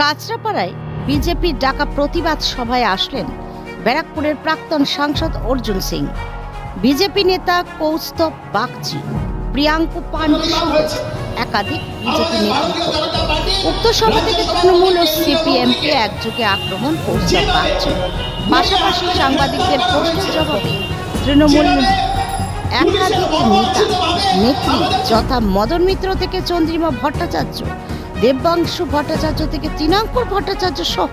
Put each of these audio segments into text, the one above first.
কাঁচরাপাড়ায় বিজেপির ডাকা প্রতিবাদ সভায় আসলেন ব্যারাকপুরের প্রাক্তন সাংসদ অর্জুন সিং। বিজেপি নেতা কৌস্তব বাগচি, প্রিয়াঙ্কু পান্ডে একাধিক বিজেপি নেতৃত্ব। উক্ত সভা থেকে তৃণমূল ও সিপিএমকে একযোগে আক্রমণ কৌস্তব বাগচি। পাশাপাশি সাংবাদিকদের প্রশ্নের জবাবে তৃণমূল একাধিক নেতা, নেত্রী যথা মদন মিত্র থেকে চন্দ্রিমা ভট্টাচার্য দেববাংশু ভট্টাচার্য থেকে তৃণাঙ্কুর ভট্টাচার্য সহ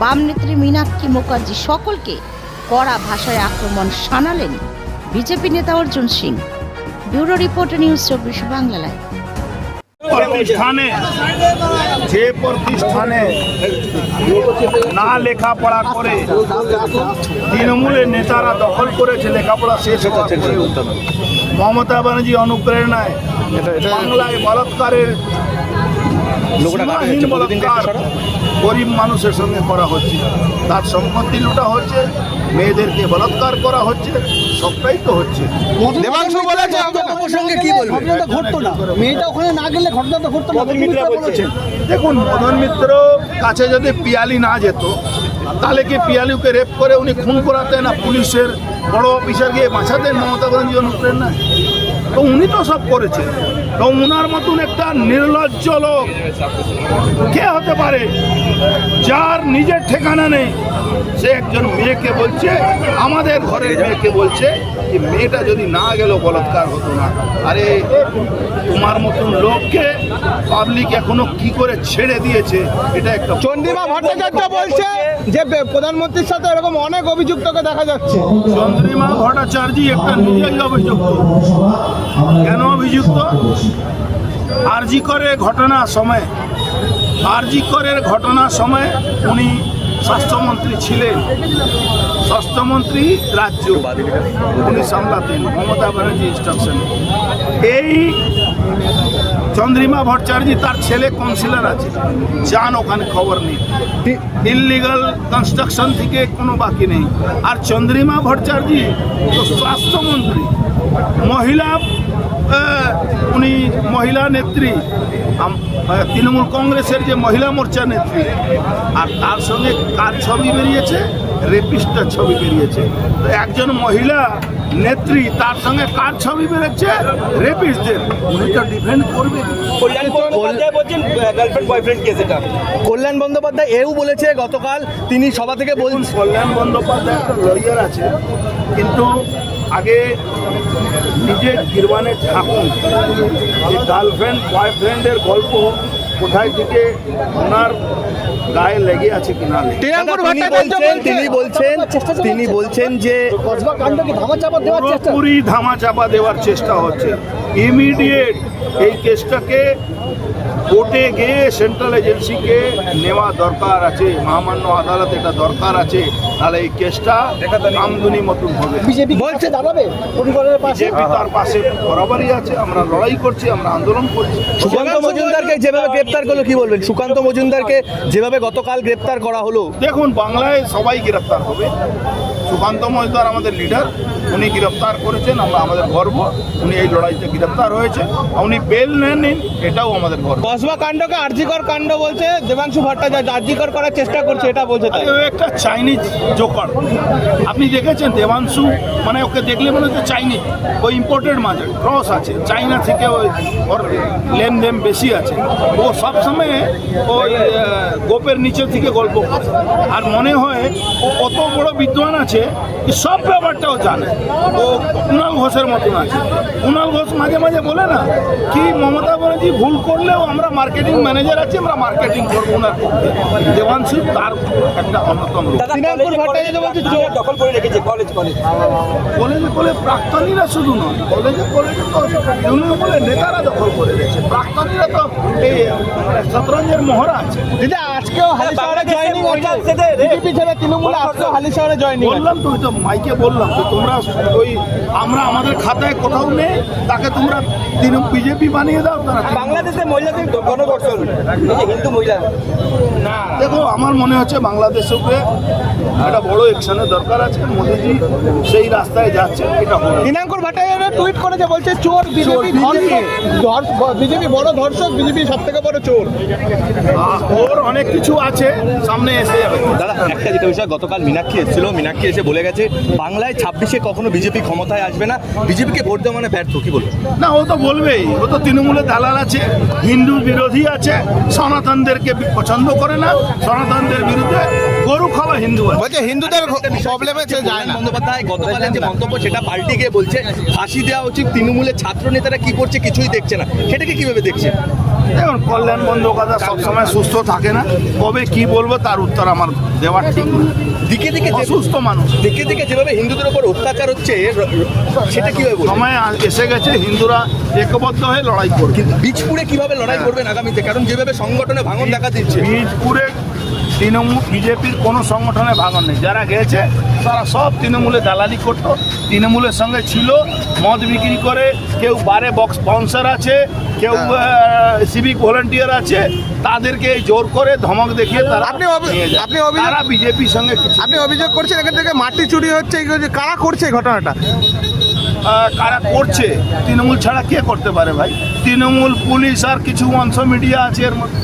বাম নেত্রী মীনাক্ষী মুখার্জি সকলকে কড়া ভাষায় আক্রমণ শানালেন বিজেপি নেতা Arjun Singh. Bureau report news চব্বিশ বাংলা লাইভ। প্রতিষ্ঠানে যে প্রতিষ্ঠানে না লেখাপড়া করে তৃণমূলের নেতারা দখল করেছে লেখাপড়া শেষ হওয়ার পরেও মমতা ব্যানার্জি অনুপ্রেরণায় বাংলায় বলাৎকারের সীমাহীন বলাৎকার গরিব মানুষের সঙ্গে করা হচ্ছে। তার সম্পত্তি লুটা হচ্ছে মেয়েদেরকে বলাৎকার করা হচ্ছে সবটাই তো হচ্ছে। দেবাংশু বলেছে বক্তব্য প্রসঙ্গে কি বলবে? ঘটনাটা ঘটতো না। মেয়েটা ওখানে না গেলে ঘটনাটা ঘটতো না। মিত্রা বলেছেন দেখুন মদন মিত্র কাছে যদি পিয়ালি না যেত তাহলে কি পিয়ালিকে রেপ করে উনি খুন করাতেন না পুলিশের বড় অফিসার গিয়ে বাঁচাতেন মমতা ব্যানার্জি অনুপ্রেরণা তো উনি তো সব করেছেন। তো উনার মতন একটা নির্লজ্জ লোক কে হতে পারে? যার নিজের ঠিকানা নেই। সে একজন মেয়েকে বলছে, আমাদের ঘরের মেয়েকে বলছে যে, মেয়েটা যদি না গেল, বলাৎকার হতো না। আরে, তোমার মতন লোককে পাবলিক এখনও কি করে ছেড়ে দিয়েছে? এটা একটা চন্দ্রিমা ভট্টাচার্য বলছে যে প্রধানমন্ত্রীর সাথে এরকম অনেক অভিযুক্তকে দেখা যাচ্ছে। চন্দ্রিমা ভট্টাচার্য একটা নিজেই অভিযুক্ত। কেন অভিযুক্ত? আরজি করে ঘটনার সময়। আরজি করের ঘটনার সময় উনি স্বাস্থ্যমন্ত্রী ছিলেন। স্বাস্থ্যমন্ত্রী রাজ্য। উনি সামলাতেন মমতা ব্যানার্জি ইনস্ট্রাকশন এই চন্দ্রিমা ভট্টাচার্য তার ছেলে কাউন্সিলর আছে। যান, ওখানে খবর নেই। ইললিগাল কনস্ট্রাকশন থেকে কোনো বাকি নেই। আর চন্দ্রিমা ভট্টাচার্য তো স্বাস্থ্যমন্ত্রী। মহিলা উনি মহিলা নেত্রী। তৃণমূল কংগ্রেসের যে মহিলা মোর্চা নেত্রী। আর তার সঙ্গে কার ছবি বেরিয়েছে? রেপিস্টার ছবি বেরিয়েছে। তো একজন মহিলা নেত্রী তার সঙ্গে কার ছবি বেরোচ্ছে? রেপিস্টদের। উনি তো ডিফেন্ড করবে। Kalyan Bandyopadhyay girlfriend boyfriend case এটা কল্যাণ বন্দ্যোপাধ্যায় এও বলেছে গতকাল তিনি সভা থেকে বলছেন কল্যাণ বন্দ্যোপাধ্যায় একটা লয়ার আছে কিন্তু আগে নিজের গিরবানে থাকুন গার্লফ্রেন্ড বয়ফ্রেন্ডের গল্প কোথায় থেকে ওনার গায়ে লেগে আছে কিনা নেই। তিনি বলছেন তিনি বলছেন তিনি বলছেন যে পুরোপুরি ধামাচাপা দেওয়ার চেষ্টা হচ্ছে। ইমিডিয়েট এই কেসটাকে কোর্টে গিয়ে সেন্ট্রাল এজেন্সিকে নেওয়া দরকার আছে মহামান্য আদালত এটা দরকার আছে তাহলে এই কেসটা আমদুনি মতন হবে। বিজেপি বলছে দাঁড়াবে বিজেপি তার পাশে বরাবরই আছে আমরা লড়াই করছি আমরা আন্দোলন করছি। সুকান্ত মজুমদারকে যেভাবে গ্রেপ্তার করল কি বলবেন? সুকান্ত মজুমদারকে যেভাবে গতকাল গ্রেপ্তার করা হলো। দেখুন বাংলায় সবাই গ্রেপ্তার হবে। সুকান্ত মজুমদার আমাদের লিডার উনি গ্রেপ্তার করেছেন আমরা আমাদের গর্ব উনি এই লড়াইতে গ্রেপ্তার হয়েছে উনি বেল নেন এটাও আমাদের গর্ব। কসবা কাণ্ডকে আরজিকর কাণ্ড বলছে দেবাংশু ভট্টাচার্য আরজিকর করার চেষ্টা করছে এটা বলছে তাই। ও একটা চাইনিজ জোকার আপনি দেখেছেন দেবাংশু মানে ওকে দেখলে মনে হচ্ছে চাইনিজ ওই ইম্পোর্টেড মাঝে ক্রস আছে চাইনা থেকে ওই ওর লেনদেন বেশি আছে। ও সবসময় ওই গোপের নিচে থেকে গল্প করে আর মনে হয় ও কত বড় বিদ্বান আছে যে সব ব্যাপারটাও জানে। ও কুণাল ঘোষের মতন আছে। কুণাল ঘোষ মাঝে মাঝে বলে না কি মমতা ব্যানার্জি ভুল করলেও আমরা মার্কেটিং ম্যানেজার আছি আমরা মার্কেটিং করব না। দেবাংশু তার একটা অন্যতম কলেজে কলেজে দখল করে রেখেছে কলেজ কলেজ কলেজে কলে প্রাক্তনীরা শুধু নয় কলেজে কলেজে তো তৃণমূলে নেতারা দখল করে রয়েছে প্রাক্তনীরা তো এই শতরঞ্জের মহড়া আছে। দিদি আজকেও হালি শহরে জয়েনিং মহিলা হচ্ছে আসছে বিজেপি ছেড়ে তৃণমূলে আজকেও হালি শহরে জয়েনিং বললাম তো তো মাইকে বললাম তো তোমরা ওই আমরা আমাদের খাতায় কোথাও নেই তাকে তোমরা বিজেপি বানিয়ে দাও তারা বাংলাদেশে মহিলাদের গণধর্ষণ। হিন্দু মহিলা। দেখো আমার মনে হচ্ছে বাংলাদেশের উপরে একটা বড় অ্যাকশনের দরকার আছে মোদিজি সেই রাস্তায় যাচ্ছে এটা তৃণাঙ্কুর ভট্টাচার্য টুইট করেছে বলছে চোর বিজেপি বিজেপি। বড় ধর্ষক বিজেপি সব থেকে বড় চোর। ওর অনেক কিছু আছে সামনে এসে যাবে। দাদা একটা যেটা বিষয় গতকাল মীনাক্ষী এসেছিল। মীনাক্ষী এসে বলে গেছে বাংলায় ছাব্বিশে কখনো বিজেপি ক্ষমতায় আসবে না। বিজেপিকে ভোট দেওয়া মানে ব্যর্থ কি বলব? না ও তো বলবেই। ও তো তৃণমূলে দালাল আছে হিন্দু বিরোধী আছে সনাতনদেরকে পছন্দ করে না সনাতনদের বিরুদ্ধে গরু খাওয়া হিন্দু আছে। বলছে হিন্দুদের প্রবলেমে যায় না। বন্দ্যোপাধ্যায় গতকালের যে মন্তব্য সেটা পাল্টে গিয়ে বলছে ফাঁসি দেওয়া উচিত তৃণমূলের ছাত্র নেতারা কি করছে কিছুই দেখছে না। সেটাকে কীভাবে দেখছে? দেখুন কল্যাণ বন্দ্যোপাধ্যায় সবসময় সুস্থ থাকে না। কবে কি বলব তার উত্তর আমার দেওয়ার ঠিক না। দিকে দিকে যে- অসুস্থ মানুষ। দিকে দিকে যেভাবে হিন্দুদের উপর অত্যাচার হচ্ছে সেটা কীভাবে সময় এসে গেছে হিন্দুরা একবদ্ধ হয়ে লড়াই করবে। কিন্তু বীজপুরে কীভাবে লড়াই করবেন আগামীতে? কারণ যেভাবে সংগঠনে ভাঙন দেখা দিচ্ছে। বীজপুরে তৃণমূল বিজেপির কোনো সংগঠনে ভাঙন নেই। যারা গেছে তারা সব তৃণমূলে দালালি করত। তৃণমূলের সঙ্গে ছিল মদ বিক্রি করে কেউ বারে বক্স স্পন্সর আছে কেউ সিভিক ভলেন্টিয়ার আছে তাদেরকে জোর করে ধমক দেখিয়ে তারা আপনি আপনি তারা বিজেপির সঙ্গে আপনি অভিযোগ করছেন এখান থেকে মাটি চুরি হচ্ছে কারা করছে ঘটনাটা? কারা করছে? তৃণমূল ছাড়া কে করতে পারে ভাই? তৃণমূল পুলিশ আর কিছু অংশ মিডিয়া আছে এর মধ্যে।